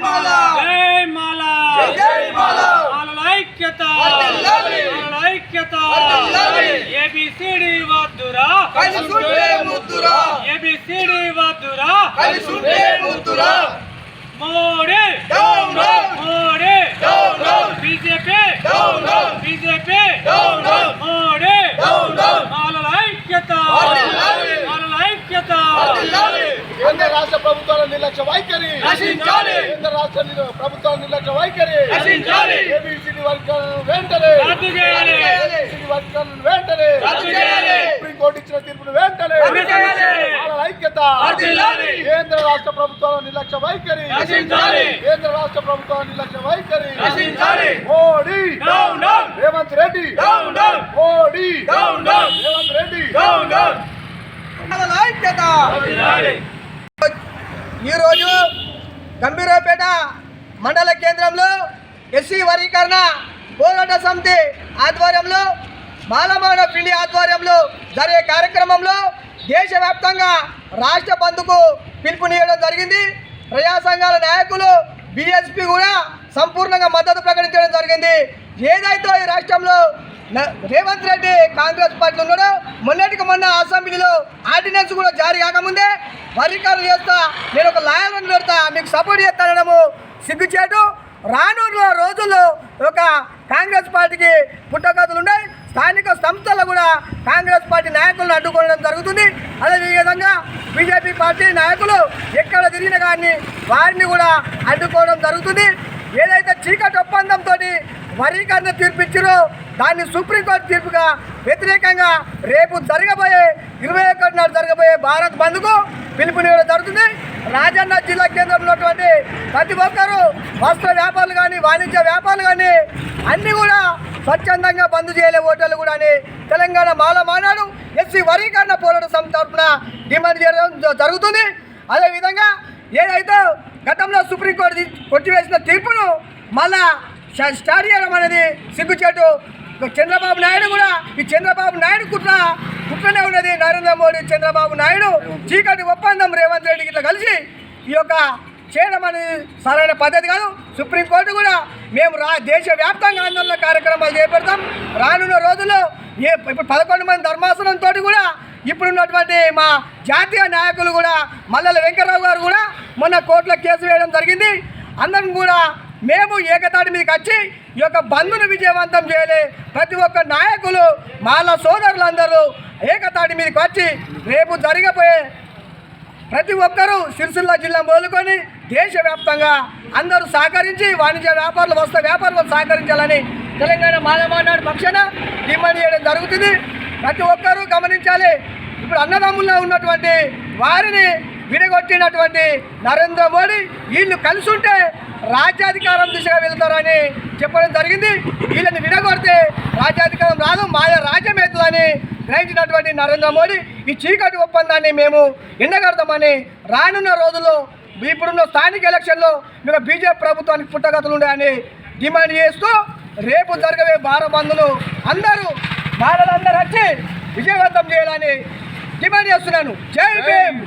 జై మాల మాలల ఐక్యత. మాలల ఐక్యత. ఏబిసిడి వద్దురా! కలిసుంటే ముద్దురా! ఏబిసిడి వద్దురా! కలిసుంటే ముద్దురా Modi down down Modi down down BJP down down BJP down down Modi down down మాలల ఐక్యత వర్ధిల్లాలి. మాలల ఐక్యత వర్ధిల్లాలి. కేంద్ర రాష్ట్ర ప్రభుత్వాల నిర్లక్ష్య వైఖరి. నశించాలి. కేంద్ర రాష్ట్ర ప్రభుత్వాల నిర్లక్ష్య వైఖరి. నశించాలి. ఏబిసిడి వర్గాలను వెంటనే. రద్దు చేయాలి. ఏబిసిడి వర్గాలను వెంటనే. రద్దు చేయాలి. సుప్రీంకోర్టు ఇచ్చిన తీర్పును వెంటనే. రద్దు చేయాలి. వాళ్ళ ఐక్యత. వర్ధిల్లాలి. కేంద్ర రాష్ట్ర ప్రభుత్వాల నిర్లక్ష్య వైఖరి. నశించాలి. కేంద్ర రాష్ట్ర ప్రభుత్వాల నిర్లక్ష్య వైఖరి. నశించాలి. Modi. Down down. Revanth Reddy. Down down. Modi. Down down. Revanth Reddy. Down down. ఐక్యత. వర్ధిల్లాలి. ఈరోజు గంభీరపేట మండల కేంద్రంలో ఎస్సీ వర్గీకరణ పోరాట సమితి ఆధ్వర్యంలో బాలమాన పిండి ఆధ్వర్యంలో జరిగే కార్యక్రమంలో దేశవ్యాప్తంగా రాష్ట్ర బంధుకు పిలుపునియడం జరిగింది. ప్రజా సంఘాల నాయకులు బీఎస్పీ కూడా సంపూర్ణంగా మద్దతు ప్రకటించడం జరిగింది. ఏదైతే ఈ రాష్ట్రంలో రేవంత్ రెడ్డి కాంగ్రెస్ పార్టీ ఉన్నాడో మొన్నటికి మొన్న అసెంబ్లీలో ఆర్డినెన్స్ కూడా జారీ కాకముందే వర్గీకరణ చేస్తా నేను ఒక లాయర్ని పెడతా మీకు సపోర్ట్ చేస్తానడము సిగ్గుచేటు. రానున్న రోజుల్లో ఒక కాంగ్రెస్ పార్టీకి పుట్టగతులు ఉన్నాయి. స్థానిక సంస్థలు కూడా కాంగ్రెస్ పార్టీ నాయకులను అడ్డుకోవడం జరుగుతుంది. అదే విధంగా బీజేపీ పార్టీ నాయకులు ఎక్కడ తిరిగిన కానీ వారిని కూడా అడ్డుకోవడం జరుగుతుంది. ఏదైతే చీకటి ఒప్పందంతో వర్గీకరణ తీర్పిచ్చారో దాన్ని సుప్రీంకోర్టు తీర్పుగా వ్యతిరేకంగా రేపు జరగబోయే ఇరవై ఒకటి నాడు జరగబోయే భారత్ బంద్కు పిలుపునివ్వడం జరుగుతుంది. రాజన్న జిల్లా కేంద్రంలో ఉన్నటువంటి ప్రతి ఒక్కరూ వస్త్ర వ్యాపారులు కానీ వాణిజ్య వ్యాపారులు కానీ అన్నీ కూడా స్వచ్ఛందంగా బంద్ చేయలే. హోటళ్ళు కూడా అని తెలంగాణ మాల మానాడు. ఎస్సీ వర్గీకరణ పోరాట సంస్థ తరఫున డిమాండ్ చేయడం జరుగుతుంది. అదేవిధంగా ఏదైతే గతంలో సుప్రీంకోర్టు కొట్టివేసిన తీర్పును మళ్ళా స్టార్ట్ చేయడం అనేది సిగ్గుచేటు చంద్రబాబు నాయుడు కూడా ఈ చంద్రబాబు నాయుడు కుట్ర కుట్రనే ఉన్నది నరేంద్ర మోడీ చంద్రబాబు నాయుడు. చీకటి ఒప్పందం రేవంత్ రెడ్డి ఇట్లా కలిసి ఈ యొక్క చేయడం అనేది సరైన పద్ధతి కాదు. సుప్రీంకోర్టు కూడా మేము రా దేశవ్యాప్తంగా ఆందోళన కార్యక్రమాలు చేపడతాం. రానున్న రోజుల్లో ఏ ఇప్పుడు పదకొండు మంది ధర్మాసనంతో కూడా ఇప్పుడున్నటువంటి మా జాతీయ నాయకులు కూడా మల్లెల వెంకటరావు గారు కూడా మొన్న కోర్టులో కేసు వేయడం జరిగింది. అందరం కూడా మేము ఏకతాటి మీదకి వచ్చి ఈ యొక్క బంధును విజయవంతం చేయలే. ప్రతి ఒక్క నాయకులు మాల సోదరులందరూ ఏకతాటి మీదకి వచ్చి రేపు జరగబోయే ప్రతి ఒక్కరూ సిరిసిల్ల జిల్లా మొదలుకొని దేశవ్యాప్తంగా అందరూ సహకరించి వాణిజ్య వ్యాపారులు వస్త్ర వ్యాపారులు సహకరించాలని తెలంగాణ మాలమానాడు పక్షాన డిమాండ్ చేయడం జరుగుతుంది. ప్రతి ఒక్కరూ గమనించాలి. ఇప్పుడు అన్నదమ్ముల్లో ఉన్నటువంటి వారిని విడగొట్టినటువంటి నరేంద్ర మోడీ వీళ్ళు కలిసి ఉంటే రాజ్యాధికారం దిశగా వెళ్తారని చెప్పడం జరిగింది. వీళ్ళని విడగొడితే రాజ్యాధికారం రాదు మాయ రాజ్యం అవుతుందని గ్రహించినటువంటి నరేంద్ర మోడీ ఈ చీకటి ఒప్పందాన్ని మేము ఎండగడతామని రానున్న రోజుల్లో ఇప్పుడున్న స్థానిక ఎలక్షన్లో మీకు బీజేపీ ప్రభుత్వానికి పుట్టగతులు ఉన్నాయని డిమాండ్ చేస్తూ రేపు జరగబోయే భారబంధులు అందరూ భారతందరూ వచ్చి విజయవంతం చేయాలని డిమాండ్ చేస్తున్నాను. జై భీమ్!